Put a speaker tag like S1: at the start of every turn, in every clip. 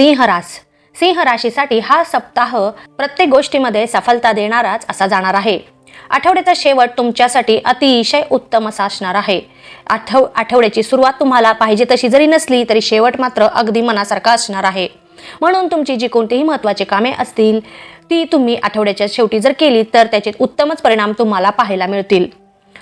S1: सिंहरास सिंह राशीसाठी हा सप्ताह प्रत्येक गोष्टीमध्ये सफलता देणाराच असा जाणार आहे. आठवड्याचा शेवट तुमच्यासाठी अतिशय उत्तम असा असणार आहे. आठव आठवड्याची सुरुवात तुम्हाला पाहिजे तशी जरी नसली तरी शेवट मात्र अगदी मनासारखा असणार आहे. म्हणून तुमची जी कोणतीही महत्त्वाची कामे असतील ती तुम्ही आठवड्याच्या शेवटी जर केली तर त्याचे उत्तमच परिणाम तुम्हाला पाहायला मिळतील.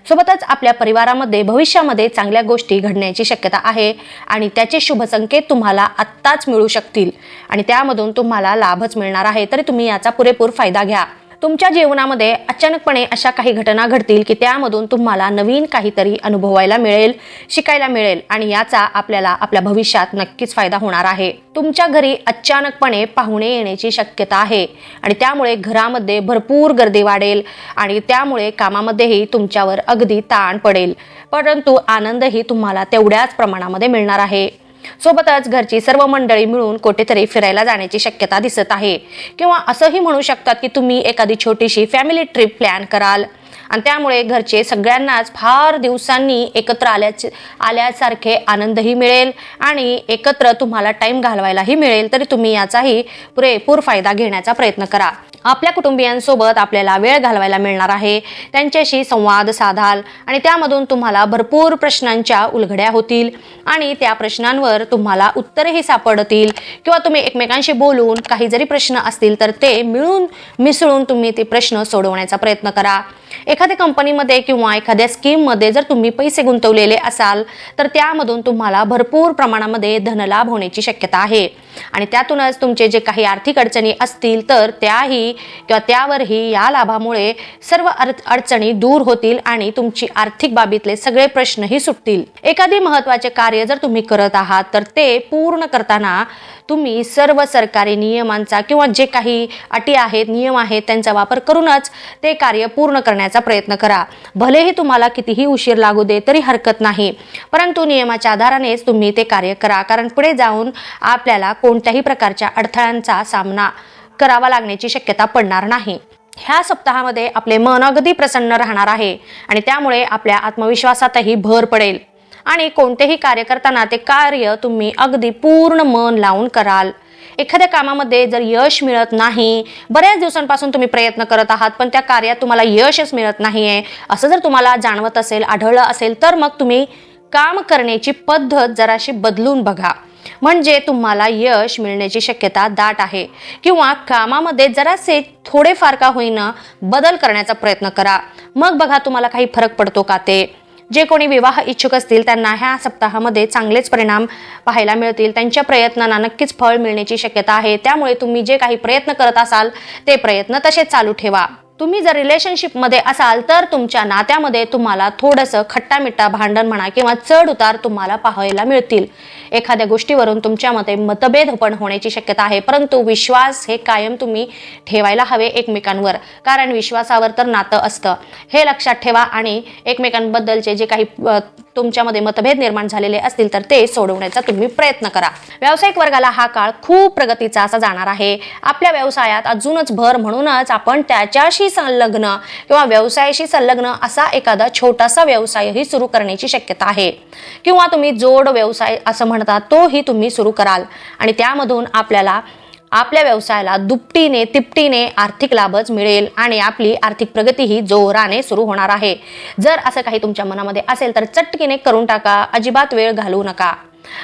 S1: सोबतच आपल्या परिवारामध्ये भविष्यामध्ये चांगल्या गोष्टी घडण्याची शक्यता आहे आणि त्याचे शुभ संकेत तुम्हाला आत्ताच मिळू शकतील आणि त्यामधून तुम्हाला लाभच मिळणार आहे. तरी तुम्ही याचा पुरेपूर फायदा घ्या. तुमच्या जीवनामध्ये अचानकपणे अशा काही घटना घडतील की त्यामधून तुम्हाला नवीन काहीतरी अनुभवायला मिळेल शिकायला मिळेल आणि याचा आपल्याला आपल्या भविष्यात नक्कीच फायदा होणार आहे. तुमच्या घरी अचानकपणे पाहुणे येण्याची शक्यता आहे आणि त्यामुळे घरामध्ये भरपूर गर्दी वाढेल आणि त्यामुळे कामामध्येही तुमच्यावर अगदी ताण पडेल. परंतु आनंदही तुम्हाला तेवढ्याच प्रमाणामध्ये मिळणार आहे. सोबतच घरची सर्व मंडळी मिळून कुठेतरी फिरायला जाण्याची शक्यता दिसत आहे. किंवा असंही म्हणू शकतात की तुम्ही एखादी छोटीशी फॅमिली ट्रिप प्लॅन कराल. आणि त्यामुळे घरचे सगळ्यांनाच फार दिवसांनी एकत्र आल्याचे आल्यासारखे आनंदही मिळेल आणि एकत्र तुम्हाला टाईम घालवायलाही मिळेल. तरी तुम्ही याचाही पुरेपूर फायदा घेण्याचा प्रयत्न करा. आपल्या कुटुंबियांसोबत आपल्याला वेळ घालवायला मिळणार आहे. त्यांच्याशी संवाद साधाल आणि त्यामधून तुम्हाला भरपूर प्रश्नांच्या उलगड्या होतील आणि त्या प्रश्नांवर तुम्हाला उत्तरही सापडतील किंवा तुम्ही एकमेकांशी बोलून काही जरी प्रश्न असतील तर ते मिळून मिसळून तुम्ही ते प्रश्न सोडवण्याचा प्रयत्न करा. एखाद्या कंपनीमध्ये किंवा एखाद्या स्कीममध्ये जर तुम्ही पैसे गुंतवलेले असाल तर त्यामधून तुम्हाला भरपूर प्रमाणामध्ये धनलाभ होण्याची शक्यता आहे. आणि त्यातूनच तुमचे जे काही आर्थिक अडचणी असतील तर त्याही किंवा त्यावरही या लाभामुळे सर्व अर्थ अडचणी दूर होतील आणि तुमची आर्थिक बाबीतले सगळे प्रश्नही सुटतील. एखादे महत्त्वाचे कार्य जर तुम्ही करत आहात तर ते पूर्ण करताना तुम्ही सर्व सरकारी नियमांचा किंवा जे काही अटी आहेत नियम आहेत त्यांचा वापर करूनच ते कार्य पूर्ण करण्याचा प्रयत्न करा. भलेही तुम्हाला कितीही उशीर लागू दे तरी हरकत नाही. परंतु नियमाच्या आधारानेच तुम्ही ते कार्य करा. कारण पुढे जाऊन आपल्याला कोणत्याही प्रकारच्या अडथळ्यांचा सामना करावा लागण्याची शक्यता पडणार नाही. ह्या सप्ताहामध्ये आपले मन अगदी प्रसन्न राहणार आहे आणि त्यामुळे आपल्या आत्मविश्वासातही भर पडेल. आणि कोणतेही कार्य करताना ते कार्य तुम्ही अगदी पूर्ण मन लावून कराल. एखाद्या कामामध्ये जर यश मिळत नाही बऱ्याच दिवसांपासून तुम्ही प्रयत्न करत आहात पण त्या कार्यात तुम्हाला यशच मिळत नाहीये असं जर तुम्हाला जाणवत असेल आढळलं असेल तर मग तुम्ही काम करण्याची पद्धत जराशी बदलून बघा. म्हणजे तुम्हाला यश मिळण्याची शक्यता दाट आहे. किंवा कामामध्ये जरासे थोडेफार का होईना बदल करण्याचा प्रयत्न करा. मग बघा तुम्हाला काही फरक पडतो का ते. जे कोणी विवाह इच्छुक असतील त्यांना ह्या सप्ताहामध्ये चांगलेच परिणाम पाहायला मिळतील. त्यांच्या प्रयत्नांना नक्कीच फळ मिळण्याची शक्यता आहे. त्यामुळे तुम्ही जे काही प्रयत्न करत असाल ते प्रयत्न तसेच चालू ठेवा. तुम्ही जर रिलेशनशिपमध्ये असाल तर तुमच्या नात्यामध्ये तुम्हाला थोडंसं खट्टामिट्टा भांडण म्हणा किंवा चढ उतार तुम्हाला पाहायला मिळतील. एखाद्या गोष्टीवरून तुमच्यामध्ये मतभेद पण होण्याची शक्यता आहे. परंतु विश्वास हे कायम तुम्ही ठेवायला हवे एकमेकांवर. कारण विश्वासावर तर नातं असतं. हे लक्षात ठेवा आणि एकमेकांबद्दलचे जे काही तुमच्यामध्ये मतभेद निर्माण झालेले असतील तर ते सोडवण्याचा तुम्ही प्रयत्न करा. व्यावसायिक वर्गाला हा काळ खूप प्रगतीचा असा जाणार आहे. आपल्या व्यवसायात अजूनच भर म्हणूनच आपण त्याच्याशी संलग्न किंवा व्यवसायाशी संलग्न असा एखादा छोटासा व्यवसायही सुरू करण्याची शक्यता आहे. किंवा तुम्ही जोड व्यवसाय असं म्हणता तोही तुम्ही सुरू कराल. आणि त्यामधून आपल्याला आपल्या व्यवसायाला दुपटीने तिपटीने आर्थिक लाभच मिळेल आणि आपली आर्थिक प्रगतीही जोराने सुरू होणार आहे. जर असं काही तुमच्या मनामध्ये असेल तर चटकीने करून टाका अजिबात वेळ घालवू नका.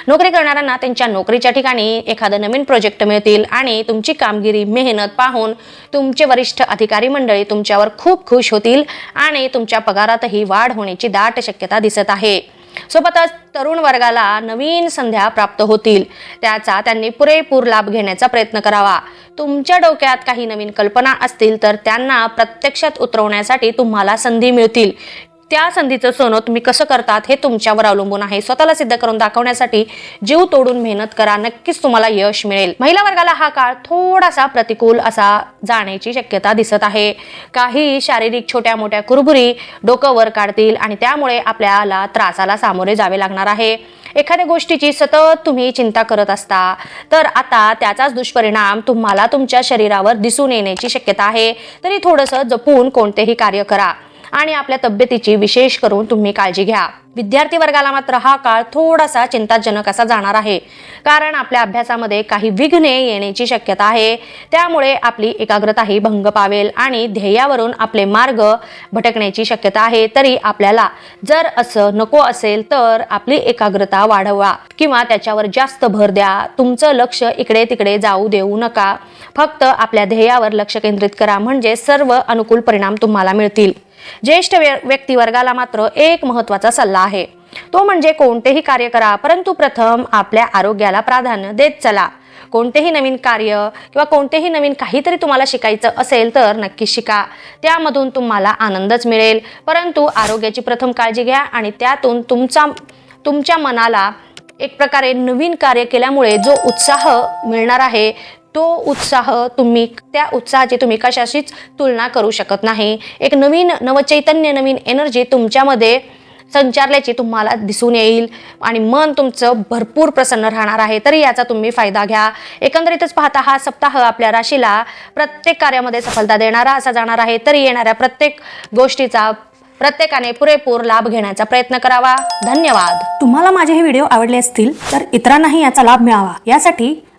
S1: नोकरी करणाऱ्यांना त्यांच्या नोकरीच्या ठिकाणी एखादं नवीन प्रोजेक्ट मिळतील आणि तुमची कामगिरी मेहनत पाहून तुमचे वरिष्ठ अधिकारी मंडळी तुमच्यावर खूप खुश होतील आणि तुमच्या पगारातही वाढ होण्याची दाट शक्यता दिसत आहे. सोबतच तरुण वर्गाला नवीन संध्या प्राप्त होतील. त्याचा त्यांनी पुरेपूर लाभ घेण्याचा प्रयत्न करावा. तुमच्या डोक्यात काही नवीन कल्पना असतील तर त्यांना प्रत्यक्षात उतरवण्यासाठी तुम्हाला संधी मिळतील. त्या संधीचं सोनं तुम्ही कसं करतात हे तुमच्यावर अवलंबून आहे. स्वतःला सिद्ध करून दाखवण्यासाठी जीव तोडून मेहनत करा. नक्कीच तुम्हाला यश मिळेल. महिला वर्गाला हा काळ थोडासा प्रतिकूल असा जाण्याची शक्यता दिसत आहे. काही शारीरिक छोट्या मोठ्या कुरबुरी डोकं वर काढतील आणि त्यामुळे आपल्याला त्रासाला सामोरे जावे लागणार आहे. एखाद्या गोष्टीची सतत तुम्ही चिंता करत असता तर आता त्याचाच दुष्परिणाम तुम्हाला तुमच्या शरीरावर दिसून येण्याची शक्यता आहे. तरी थोडंसं जपून कोणतेही कार्य करा. आणि आपल्या तब्येतीची विशेष करून तुम्ही काळजी घ्या. विद्यार्थी वर्गाला मात्र हा काळ थोडासा चिंताजनक असा जाणार आहे. कारण आपल्या अभ्यासामध्ये काही विघ्ने येण्याची शक्यता आहे. त्यामुळे आपली एकाग्रताही भंग पावेल आणि ध्येयावरून आपले मार्ग भटकण्याची शक्यता आहे. तरी आपल्याला जर असं नको असेल तर आपली एकाग्रता वाढवा किंवा त्याच्यावर जास्त भर द्या. तुमचं लक्ष इकडे तिकडे जाऊ देऊ नका. फक्त आपल्या ध्येयावर लक्ष केंद्रित करा. म्हणजे सर्व अनुकूल परिणाम तुम्हाला मिळतील. ज्येष्ठ व्य- व्यक्तिवर्गाला मात्र एक महत्त्वाचा सल्ला आहे. तो म्हणजे कोणतेही कार्य करा परंतु प्रथम आपल्या आरोग्याला प्राधान्य देत चला. कोणतेही नवीन कार्य किंवा कोणतेही नवीन काहीतरी तुम्हाला शिकायचं असेल तर नक्की शिका. त्यामधून तुम्हाला आनंदच मिळेल. परंतु आरोग्याची प्रथम काळजी घ्या आणि त्यातून तुमचा तुमच्या मनाला एक प्रकारे नवीन कार्य केल्यामुळे जो उत्साह मिळणार आहे तो उत्साह तुम्ही त्या उत्साहाची तुम्ही कशाशीच तुलना करू शकत नाही. एक नवीन नवचैतन्य नवीन एनर्जी तुमच्यामध्ये संचारल्याची तुम्हाला दिसून येईल आणि मन तुमचं भरपूर प्रसन्न राहणार आहे. तरी याचा तुम्ही फायदा घ्या. एकंदरीतच पाहता हा सप्ताह आपल्या राशीला प्रत्येक कार्यामध्ये सफलता देणारा असा जाणार आहे. तरी येणाऱ्या प्रत्येक गोष्टीचा प्रत्येकाने पुरेपूर लाभ घेण्याचा प्रयत्न करावा. धन्यवाद.
S2: तुम्हाला माझे हे व्हिडिओ आवडले असतील तर इतरांनाही याचा लाभ मिळावा. यासाठी